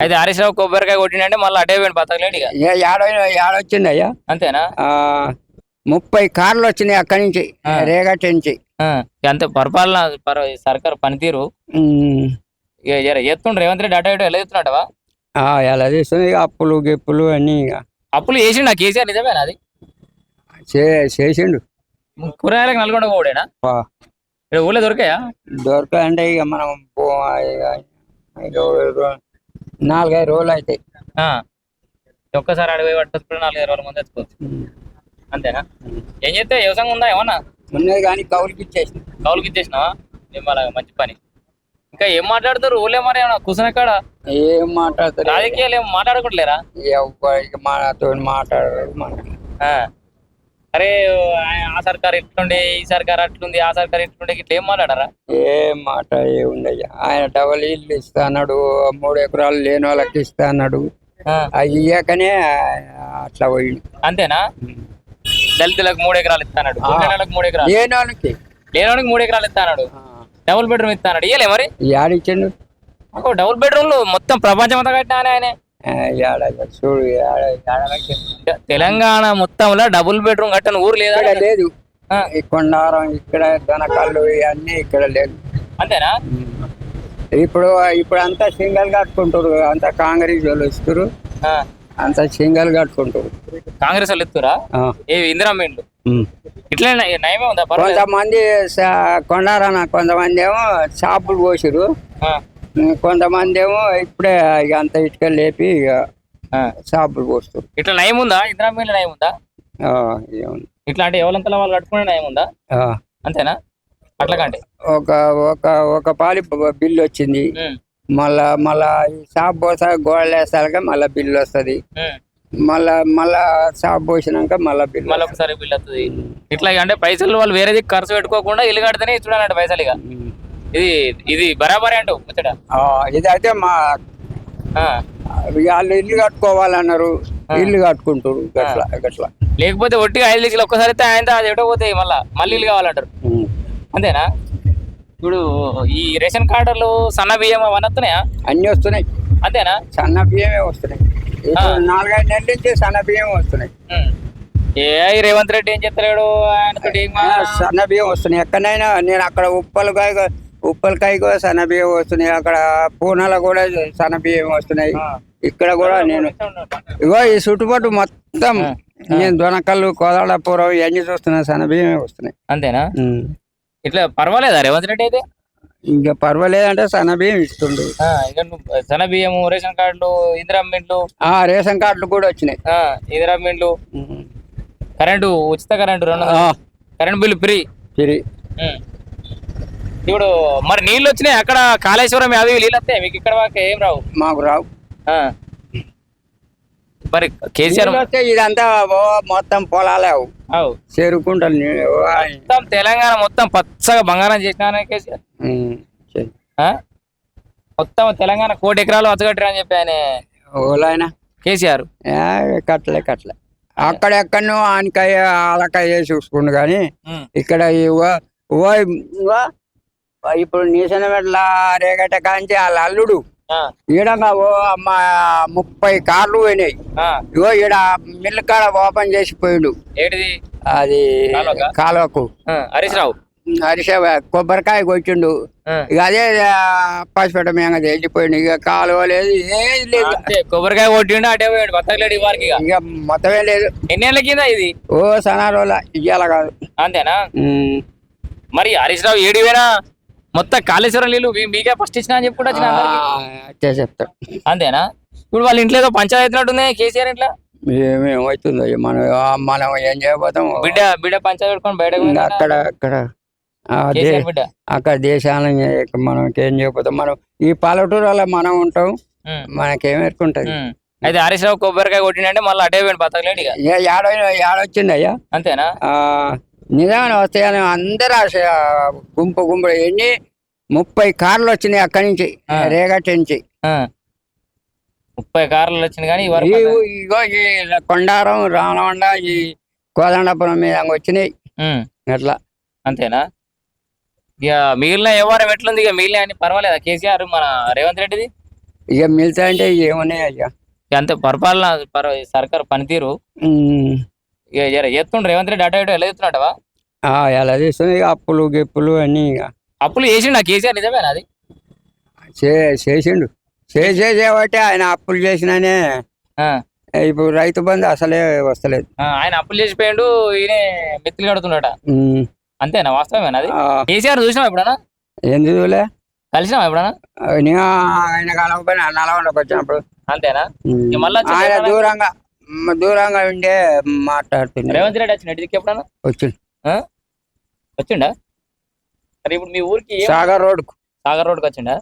అయితే హరీష్ రావు కొబ్బరికాయ కొట్టినంటే మళ్ళీ అటే పోయింది బతకలేడు ఇక. ఏడొచ్చింది అయ్యా? అంతేనా? ముప్పై కార్లు వచ్చినాయి అక్కడి నుంచి ఆ. రేగట్ నుంచి. అంతే పరిపాలన పర సర్కార్ పనితీరు. ఎత్తుండ్రు రేవంత్ రెడ్డి అటు ఇటు ఎలా ఎత్తున్నాడవా? ఆ, ఎలా తీస్తుంది ఇక అప్పులు గిప్పులు అన్ని అప్పులు చేసిండు కేసీఆర్ నిజమేనా అది? చే- చేసిండు. కూరగాయలకు నల్గొండ పోడేనా. ఇక్కడ ఊళ్ళో దొరికాయా? దొరకంటే ఇక మనం నాలుగైదు రోజులు అవుతాయి. ఒక్కసారి అడిగి పట్టుకొచ్చుకుంటే నాలుగైదు రోజుల ముందు తెచ్చుకోవచ్చు. అంతేనా? ఏం చేస్తే వ్యవసాయం ఉందా ఏమన్నా? ఉన్నది కానీ కౌలుకి ఇచ్చేసింది కౌలుకి ఇచ్చేసినావా మంచి పని. ఇంకా ఏం మాట్లాడతారు ఊళ్ళో మరి ఏమన్నా కూర్చున్న కాడ? ఏం మాట్లాడతారు రాజకీయాలు ఏం మనతో మాట్లాడరు ఆ. అరే ఆ- సర్కార్ ఇట్లుండే ఈ సర్కార్ అట్లుంది ఆ సర్కార్ ఇట్లుండే ఇట్లా ఏం మాట్లాడారా? ఏం మాట ఏముందయ్యా ఆయన డబల్ ఇల్లు ఇస్తా అన్నాడు మూడు ఎకరాలు లేని వాళ్ళకి ఇస్తా అన్నాడు. అవి ఇయ్యకనే అట్లా పోయిండు. అంతేనా? దళితులకు మూడు ఎకరాలు ఇస్తాడు మూడు ఎకరాలు. లేని వాళ్ళకి. లేనోనికి మూడు ఎకరాలు ఇస్తాడు డబుల్ బెడ్రూమ్ ఇస్తాడు ఇయ్యలే మరి. యాడిచ్చిండు? డబుల్ బెడ్రూమ్ మొత్తం ప్రపంచం అంతా కట్టినా ఆయన. చూడు. తెలంగాణ మొత్తంలో డబుల్ బెడ్రూమ్ కట్టని ఊరు లేదా? లేదు. ఈ కొండారం ఇక్కడ దనకల్లు ఇవన్నీ ఇక్కడ లేదు. అంతేనా? ఇప్పుడు ఇప్పుడు అంతా సింగల్ కట్టుకుంటారు అంతా కాంగ్రెస్ వాళ్ళు ఇస్తారు. అంతా సింగల్ కట్టుకుంటారు కాంగ్రెస్ వాళ్ళు ఆ. ఏ ఇందిరా మీండ్లు? ఇట్లా నయమే ఉందా? కొంతమంది కొండారన కొంతమంది ఏమో షాపులు పోసిరు కొంతమంది ఏమో ఇప్పుడే ఇక అంత ఇటుక లేపి ఇక ఆ. షాపులు పోస్తారు ఇట్లా నయం ఉందా ఇందిరా మీండ్లు నయం ఉందా ఆ, ఏముంది. ఇట్లా అంటే ఎవరంతలా వాళ్ళు కట్టుకునే నయం ఉందా ఆ, అంతేనా? అట్లా కంటే. ఒక ఒక ఒక పాలి బ- బిల్లు వచ్చింది. మళ్ళా మళ్ళా ఈ షాప్ పోసా గోడలు వేస్తాక మళ్ళా బిల్లు వస్తుంది. మళ్ళా మళ్ళా షాప్ పోసినాక మళ్ళా బిల్లు మళ్ళీ ఒకసారి బిల్ వస్తుంది. ఇట్లా అంటే పైసలు వాళ్ళు వేరేది ఖర్చు పెట్టుకోకుండా ఇల్లు కడితేనే ఇచ్చుడాలంట పైసలు ఇక. వస్తుంది. ఇది ఇది బరాబరి అంటూ ముచ్చట. ఆ, ఇదైతే మా. వాళ్ళు ఇల్లు కట్టుకోవాలన్నారు ఇల్లు కట్టుకుంటారు గట్లా గట్లా. లేకపోతే ఒట్టిగా ఐదు లక్షలు ఒక్కసారి అయితే ఆయన అది ఎటో పోతాయి మళ్ళా మళ్ళీ ఇల్లు కావాలంటారు. అంతేనా? ఇప్పుడు ఈ రేషన్ కార్డులు సన్న బియ్యం అవన్నీ వస్తున్నాయా? అన్ని వస్తున్నాయి. అంతేనా? సన్న బియ్యమే వస్తున్నాయి. నాలుగైదు నెలల నుంచి సన్న బియ్యం వస్తున్నాయి. ఏ రేవంత్ రెడ్డి ఏం చెప్తలేడు ఆయనతో ఏం ఆ, మా- సన్న బియ్యం వస్తున్నాయి. ఎక్కడైనా నేను అక్కడ ఉప్పలకాయ ఉప్పలకాయ కూడా సన్న బియ్యం వస్తున్నాయి. అక్కడ పూనాలో కూడా సన్న బియ్యం వస్తున్నాయి. ఇక్కడ కూడా నేను ఇగో ఈ చుట్టుపక్కల మొత్తం నేను దొనకల్లు కోదాడపురం ఇవన్నీ చూస్తున్నా సన్న బియ్యమే వస్తున్నాయి. అంతేనా. ఇట్లా పర్వాలేదా రేవంత్ రెడ్డి అయితే? ఇంకా పర్వాలేదంటే సన్న బియ్యం ఇస్తుండు. ఆ, ఇక నువ్వు సన్న బియ్యం రేషన్ కార్డులు ఇందిరా మిండ్లు ఆ రేషన్ కార్డులు కూడా వచ్చినాయి. ఆ, ఇందిరా మిండ్లు. కరెంటు ఉచిత కరెంటు రెండు ఆ, కరెంట్ బిల్లు ఫ్రీ. ఉమ్. ఇప్పుడు మరి నీళ్ళు వచ్చినాయి అక్కడ కాళేశ్వరం అవి నీళ్ళు వస్తాయి? మీకు ఇక్కడ ఏం రావు? మాకు రావు. మరి కేసీఆర్ వస్తే ఇదంతా మొత్తం పొలాలే చేరుకుంటారు. మొత్తం తెలంగాణ మొత్తం పచ్చగా బంగారం చేసినా కేసీఆర్? మొత్తం తెలంగాణ కోటి ఎకరాలు వచ్చగట్టారు అని చెప్పి ఆయన ఓలాయన. కేసీఆర్. ఏ, కట్టలే కట్టలే. అక్కడెక్కడనో ఆనకాయ ఆలకాయ చూసుకుండు కానీ. ఇక్కడ ఓ- ఇప్పుడు నీసన మెట్ల రేగట కాంచి వాళ్ళ అల్లుడు. ఆ, ఈడంగా ఓ అమ్మ ముప్పై కార్లు పోయినాయి. ఇగో ఈడ మిల్లు కాడ ఓపెన్ చేసి పోయిండు. ఏంటిది అది కాలువకా? ఆ, హరీష్ కొబ్బరికాయ ఆ. ఇక అదే పసిపెట్ట మేము వెళ్ళిపోయిండు. ఇక కాలువ లేదు ఏది లేదు. కొబ్బరికాయ కొట్టిండు అటే పోయాడు. బతకలేడు వారికి ఇక మొత్తమే లేదు. ఎన్నేళ్ళ కింద ఇది? ఓ సనారోల ఇయ్యాల కాదు. అంతేనా. మరి హరీష్ రావు ఏడు వేరా మొత్తం కాళేశ్వరం నీళ్ళు మీకే ఫస్ట్ ఇచ్చిన అని చెప్పి కూడా వచ్చిన అందరికీ. ఆ, అట్టే చెప్తా. అంతేనా? ఇప్పుడు వాళ్ళ ఇంట్లో ఏదో పంచాయతీ అవుతున్నట్టుంది కేసీఆర్ ఇంట్లో? ఏమేమవుతుందో మనం మనం ఏం చేయబోతాం? బిడ్డ బిడ్డ పంచాయతీ పెట్టుకొని పోయిండు అక్కడ అక్కడ అక్కడ దేశాలను మనం ఏం చేయబోతాం? మనం ఈ పల్లెటూరులో మనం ఉంటాం. మనకేం ఎరుకుంటది ఉమ్. అయితే హరీష్ రావు కొబ్బరికాయ కొట్టిండంటే మళ్ళీ అటే పోయిండు బతకలేడు ఇక. ఏడో ఏడొచ్చింది అయ్యా అంతేనా? నిజమైన వస్తాయని అందరూ గుంపు గుంపు ఎన్ని? ముప్పై కార్లు వచ్చినాయి అక్కడి నుంచి. రేగట్ నుంచి. ముప్పై కార్లు వచ్చింది కానీ ఇగో ఈ కొండారం రామకొండ ఈ కోదండపురం మీద వచ్చినాయి. అట్లా. అంతేనా? ఇక మిగిలిన వ్యవహారం ఎట్లుంది? ఇక మిగిలిన అన్ని పర్వాలేదా? కేసీఆర్ మన రేవంత్ రెడ్డిది? ఇక మిగతా అంటే ఏమున్నాయి అయ్యా? ఇక అంతే పరిపాలన పర- సర్కార్ పనితీరు. ఎత్తుండ్రు రేవంత్ రెడ్డి అటు ఇటు ఎలా ఎలా చేస్తుంది? అప్పులు గిప్పులు అన్నీ అప్పులు చేసిండు? కేసీఆర్ నిజమేనా అది? చేసిండు. చేసే చేయబట్టి ఆయన అప్పులు చేసినానే ఇప్పుడు రైతు బంధు అసలే వస్తలేదు. ఆయన అప్పులు చేసిపోయిండు ఈయన మెత్తులు కడుతున్నాడట. ఉమ్. అంతేనా? వాస్తవమేనా అది? కేసీఆర్ చూసినావా ఎప్పుడన్నా? ఏంది చూలే కలిసినావా ఎప్పుడన్నా? నేను ఆయన కలవకపోయినా నల్గొండకు వచ్చినప్పుడు. అంతేనా? మళ్ళా ఆయన? దూరంగా దూరంగా ఉండే మాట్లాడుతున్నాడు రేవంత్ రెడ్డి వచ్చిన ఇంటికి ఎప్పుడన్నా? వచ్చిండు? వచ్చిండా? మరి ఇప్పుడు మీ ఊరికి సాగర్ రోడ్ సాగర్ రోడ్కి వచ్చిండా?